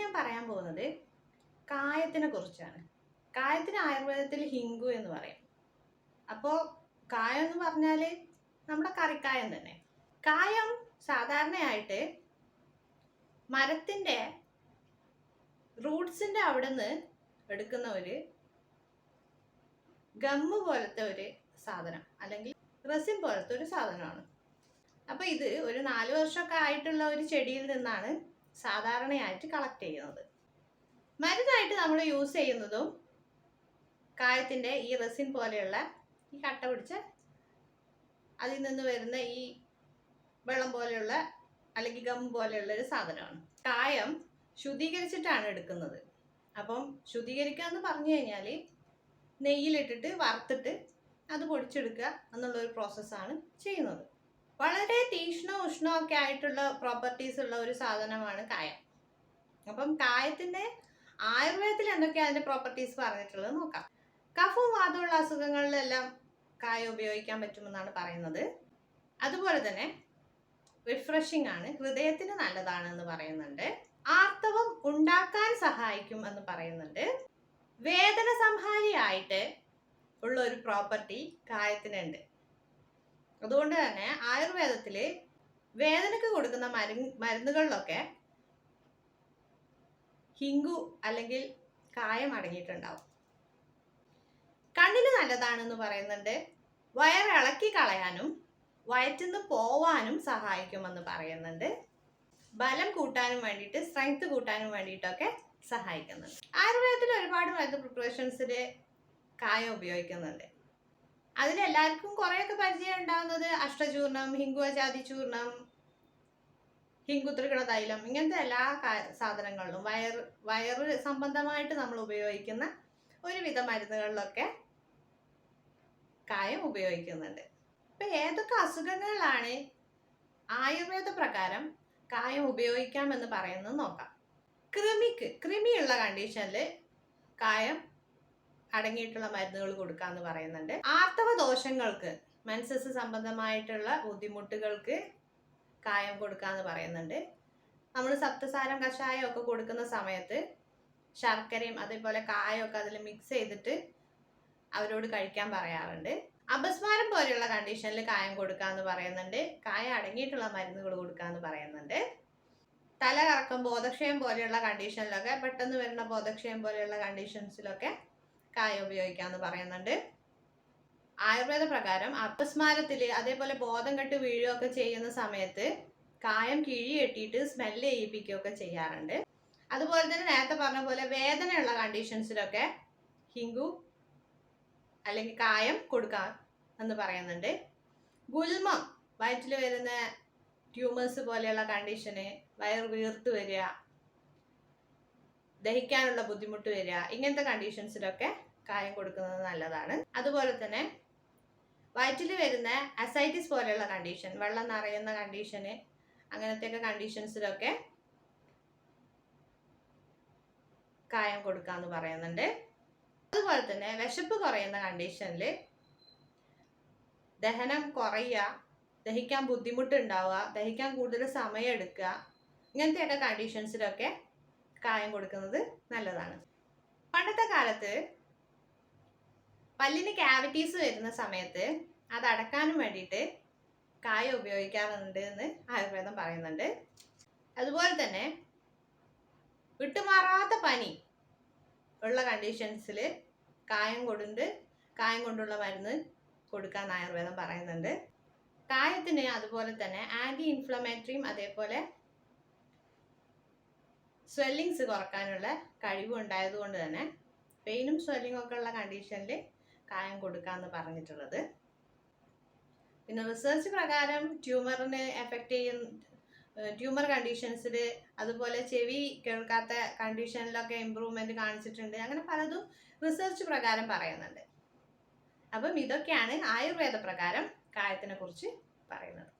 ഞാൻ പറയാൻ പോകുന്നത് കായത്തിനെ കുറിച്ചാണ്. കായത്തിന് ആയുർവേദത്തിൽ ഹിങ്കു എന്ന് പറയും. അപ്പോൾ കായം എന്ന് പറഞ്ഞാൽ നമ്മുടെ കറിക്കായം തന്നെ. കായം സാധാരണയായിട്ട് മരത്തിന്റെ റൂട്ട്സിന്റെ അവിടെ നിന്ന് എടുക്കുന്ന ഒരു ഗമ്മ് പോലത്തെ ഒരു സാധനം അല്ലെങ്കിൽ റെസിൻ പോലത്തെ ഒരു സാധനമാണ്. അപ്പോൾ ഇത് ഒരു നാല് വർഷമൊക്കെ ആയിട്ടുള്ള ഒരു ചെടിയിൽ നിന്നാണ് സാധാരണയായിട്ട് കളക്ട് ചെയ്യുന്നത്. മരുന്നായിട്ട് നമ്മൾ യൂസ് ചെയ്യുന്നതും കായത്തിന്റെ ഈ റെസിൻ പോലെയുള്ള ഈ കട്ട പിടിച്ച അതിൽ നിന്ന് വരുന്ന ഈ വെള്ളം പോലെയുള്ള അല്ലെങ്കിൽ ഗം പോലെയുള്ള ഒരു സാധനമാണ്. കായം ശുദ്ധീകരിച്ചിട്ടാണ് എടുക്കുന്നത്. അപ്പം ശുദ്ധീകരിക്കുക എന്ന് പറഞ്ഞു കഴിഞ്ഞാൽ നെയ്യിലിട്ടിട്ട് വറുത്തിട്ട് അത് പൊടിച്ചെടുക്കുക എന്നുള്ള ഒരു പ്രോസസ്സാണ് ചെയ്യുന്നത്. വളരെ തീക്ഷ്ണ ഉഷ്ണമൊക്കെ ആയിട്ടുള്ള പ്രോപ്പർട്ടീസ് ഉള്ള ഒരു സാധനമാണ് കായം. അപ്പം കായത്തിന്റെ ആയുർവേദത്തിൽ എന്തൊക്കെയാണ് അതിന്റെ പ്രോപ്പർട്ടീസ് പറഞ്ഞിട്ടുള്ളത് നോക്കാം. കഫവും വാദമുള്ള അസുഖങ്ങളിലെല്ലാം കായ ഉപയോഗിക്കാൻ പറ്റുമെന്നാണ് പറയുന്നത്. അതുപോലെ തന്നെ റിഫ്രഷിംഗ് ആണ് ഹൃദയത്തിന് നല്ലതാണ് എന്ന് പറയുന്നുണ്ട്. ആർത്തവം ഉണ്ടാക്കാൻ സഹായിക്കും എന്ന് പറയുന്നുണ്ട്. വേദന സംഹാരിയായിട്ട് ഉള്ള ഒരു പ്രോപ്പർട്ടി കായത്തിനുണ്ട്. അതുകൊണ്ട് തന്നെ ആയുർവേദത്തിൽ വേദനയ്ക്ക് കൊടുക്കുന്ന മരു മരുന്നുകളിലൊക്കെ ഹിങ്കു അല്ലെങ്കിൽ കായം അടങ്ങിയിട്ടുണ്ടാവും. കണ്ണിന് നല്ലതാണെന്ന് പറയുന്നുണ്ട്. വയറിളക്കി കളയാനും വയറ്റിന്ന് പോവാനും സഹായിക്കുമെന്ന് പറയുന്നുണ്ട്. ബലം കൂട്ടാനും വേണ്ടിയിട്ട് സ്ട്രെങ്ത് കൂട്ടാനും വേണ്ടിയിട്ടൊക്കെ സഹായിക്കുന്നുണ്ട്. ആയുർവേദത്തിൽ ഒരുപാട് മരുന്ന് പ്രിപ്പറേഷൻസിൽ കായം ഉപയോഗിക്കുന്നുണ്ട്. അതിലെല്ലാവർക്കും കുറേയൊക്കെ പരിചയം ഉണ്ടാവുന്നത് അഷ്ടചൂർണം ഹിങ്കുവജാതി ചൂർണം ഹിങ്കുത്രികട തൈലം ഇങ്ങനത്തെ എല്ലാ സാധനങ്ങളിലും വയർ വയറ് സംബന്ധമായിട്ട് നമ്മൾ ഉപയോഗിക്കുന്ന ഒരുവിധ മരുന്നുകളിലൊക്കെ കായം ഉപയോഗിക്കുന്നുണ്ട്. ഇപ്പൊ ഏതൊക്കെ അസുഖങ്ങളിലാണ് ആയുർവേദ പ്രകാരം കായം ഉപയോഗിക്കാമെന്ന് പറയുന്നത് നോക്കാം. കൃമിക്ക് കൃമിയുള്ള കണ്ടീഷനിൽ കായം അടങ്ങിയിട്ടുള്ള മരുന്നുകൾ കൊടുക്കാന്ന് പറയുന്നുണ്ട്. ആർത്തവ ദോഷങ്ങൾക്ക് മനസ്സസ് സംബന്ധമായിട്ടുള്ള ബുദ്ധിമുട്ടുകൾക്ക് കായം കൊടുക്കാന്ന് പറയുന്നുണ്ട്. നമ്മൾ സപ്തസാരം കഷായം ഒക്കെ കൊടുക്കുന്ന സമയത്ത് ശർക്കരയും അതേപോലെ കായമൊക്കെ അതിൽ മിക്സ് ചെയ്തിട്ട് അവരോട് കഴിക്കാൻ പറയാറുണ്ട്. അപസ്മാരം പോലെയുള്ള കണ്ടീഷനിൽ കായം കൊടുക്കാന്ന് പറയുന്നുണ്ട്. കായം അടങ്ങിയിട്ടുള്ള മരുന്നുകൾ കൊടുക്കാന്ന് പറയുന്നുണ്ട്. തല കറക്കം ബോധക്ഷയം പോലെയുള്ള കണ്ടീഷനിലൊക്കെ പെട്ടെന്ന് വരുന്ന ബോധക്ഷയം പോലെയുള്ള കണ്ടീഷൻസിലൊക്കെ കായം ഉപയോഗിക്കാന്ന് പറയുന്നുണ്ട്. ആയുർവേദ പ്രകാരം അപസ്മാരത്തിൽ അതേപോലെ ബോധം കെട്ട് വീഴുകയൊക്കെ ചെയ്യുന്ന സമയത്ത് കായം കിഴി കെട്ടിയിട്ട് സ്മെല്ല് ചെയ്യിപ്പിക്കുകയൊക്കെ ചെയ്യാറുണ്ട്. അതുപോലെ തന്നെ നേരത്തെ പറഞ്ഞ പോലെ വേദനയുള്ള കണ്ടീഷൻസിലൊക്കെ ഹിങ്കു അല്ലെങ്കിൽ കായം കൊടുക്കാം എന്ന് പറയുന്നുണ്ട്. ഗുൽമം വയറ്റിൽ വരുന്ന ട്യൂമേഴ്സ് പോലെയുള്ള കണ്ടീഷന് വയർ വീർത്ത് വരിക ദഹിക്കാനുള്ള ബുദ്ധിമുട്ട് വരിക ഇങ്ങനത്തെ കണ്ടീഷൻസിലൊക്കെ കായം കൊടുക്കുന്നത് നല്ലതാണ്. അതുപോലെ തന്നെ വയറ്റിൽ വരുന്ന അസൈറ്റിസ് പോലെയുള്ള കണ്ടീഷൻ വെള്ളം നിറയുന്ന കണ്ടീഷന് അങ്ങനത്തെയൊക്കെ കണ്ടീഷൻസിലൊക്കെ കായം കൊടുക്കാന്ന് പറയുന്നുണ്ട്. അതുപോലെ തന്നെ വിശപ്പ് കുറയുന്ന കണ്ടീഷനിൽ ദഹനം കുറയുക ദഹിക്കാൻ ബുദ്ധിമുട്ടുണ്ടാവുക ദഹിക്കാൻ കൂടുതൽ സമയം എടുക്കുക ഇങ്ങനത്തെയൊക്കെ കണ്ടീഷൻസിലൊക്കെ കായം കൊടുക്കുന്നത് നല്ലതാണ്. പണ്ടത്തെ കാലത്ത് പല്ലിന് ക്യാവിറ്റീസ് വരുന്ന സമയത്ത് അത് അടക്കാനും വേണ്ടിയിട്ട് കായ ഉപയോഗിക്കാറുണ്ട് എന്ന് ആയുർവേദം പറയുന്നുണ്ട്. അതുപോലെ തന്നെ വിട്ടുമാറാത്ത പനി ഉള്ള കണ്ടീഷൻസിൽ കായം കൊണ്ട് കായം കൊണ്ടുള്ള മരുന്ന് കൊടുക്കാൻ ആയുർവേദം പറയുന്നുണ്ട്. കായത്തിന് അതുപോലെ തന്നെ ആന്റി ഇൻഫ്ലമേറ്ററിയും അതേപോലെ സ്വെല്ലിങ്സ് കുറക്കാനുള്ള കഴിവും ഉണ്ടായതുകൊണ്ട് തന്നെ പെയിനും സ്വെല്ലിങ്ങും ഒക്കെ ഉള്ള കണ്ടീഷനിൽ കായം കൊടുക്കാമെന്ന് പറഞ്ഞിട്ടുള്ളത്. പിന്നെ റിസർച്ച് പ്രകാരം ട്യൂമറിന് എഫക്റ്റ് ചെയ്യുന്ന ട്യൂമർ കണ്ടീഷൻസിൽ അതുപോലെ ചെവി കേൾക്കാത്ത കണ്ടീഷനിലൊക്കെ ഇമ്പ്രൂവ്മെന്റ് കാണിച്ചിട്ടുണ്ട്. അങ്ങനെ പലതും റിസർച്ച് പ്രകാരം പറയുന്നുണ്ട്. അപ്പം ഇതൊക്കെയാണ് ആയുർവേദ പ്രകാരം കായത്തിനെ കുറിച്ച് പറയുന്നത്.